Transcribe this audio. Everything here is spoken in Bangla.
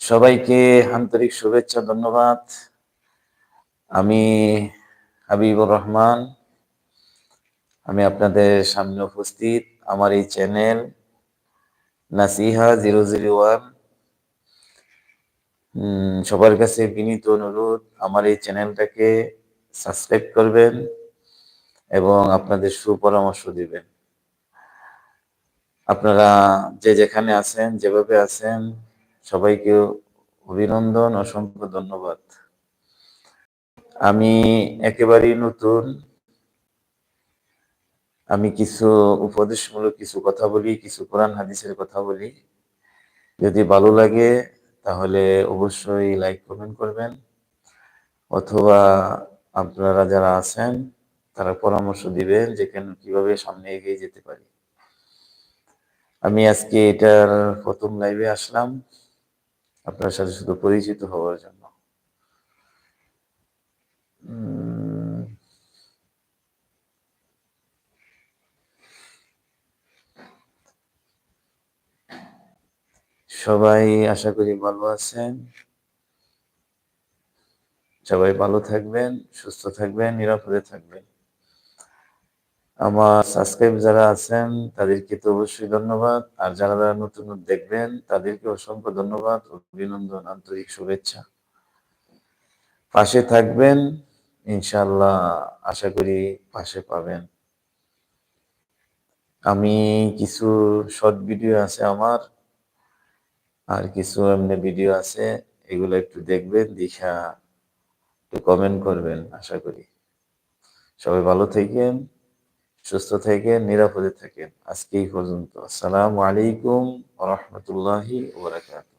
সবাইকে আন্তরিক শুভেচ্ছা, ধন্যবাদ। আমি হাবিবুর রহমান। আমি আপনাদের সামনে উপস্থিত, আমার এই channel Nasiha zero zero one. সবার কাছে বিনীত অনুরোধ, আমার এই চ্যানেলটাকে সাবস্ক্রাইব করবেন এবং আপনাদের সুপরামর্শ দিবেন। আপনারা যে যেখানে আছেন, যেভাবে আছেন, সবাইকে অভিনন্দন, অসংখ্য ধন্যবাদ। আমি একেবারেই নতুন। আমি কিছু উপদেশমূলক কিছু কথা বলি, কিছু কোরআন হাদিসের কথা বলি। যদি ভালো লাগে, তাহলে অবশ্যই লাইক, কমেন্ট করবেন। অথবা আপনারা যারা আছেন, তারা পরামর্শ দিবেন যে কেন, কীভাবে সামনে এগিয়ে যেতে পারি। আমি আজকে এটার প্রথম লাইভে আসলাম। আপনার সাথে শুধু পরিচিত হওয়ার জন্য। সবাই আশা করি ভালো আছেন। সবাই ভালো থাকবেন, সুস্থ থাকবেন, নিরাপদে থাকবেন। আমার সাবস্ক্রাইব যারা আছেন, তাদেরকে তো অবশ্যই ধন্যবাদ। আর যারা যারা নতুন দেখবেন, তাদেরকে অসংখ্য ধন্যবাদ, অভিনন্দন, আন্তরিক শুভেচ্ছা। পাশে থাকবেন ইনশাল্লাহ আশা করি পাশে পাবেন। আমি কিছু শর্ট ভিডিও আছে আমার, আর কিছু এমনি ভিডিও আছে, এগুলো একটু দেখবেন, দেখা একটু কমেন্ট করবেন, আশা করি। সবাই ভালো থাকেন। সুস্থ থাকেন নিরাপদে থাকেন। আজকেই পর্যন্ত। আসসালামু আলাইকুম রহমতুল্লাহি ওবরাকাত